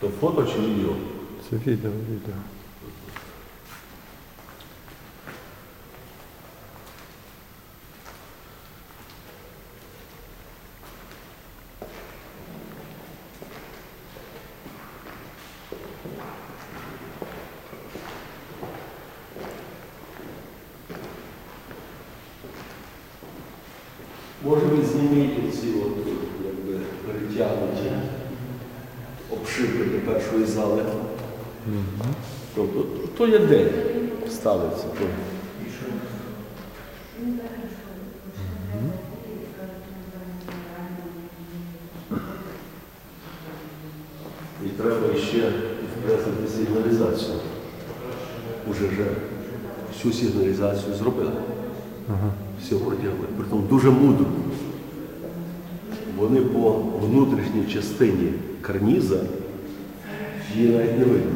То фото чи відео? Це відео, відео. Може ви зніміть ці от, якби, перетягнуті Обшивки першої зали. Тобто, то є день ставиться. І треба ще вкреслити сигналізацію. Уже вже всю сигналізацію зробили. Все протягли. Притом дуже мудро. Вони по внутрішній частині карніза її навіть не видно.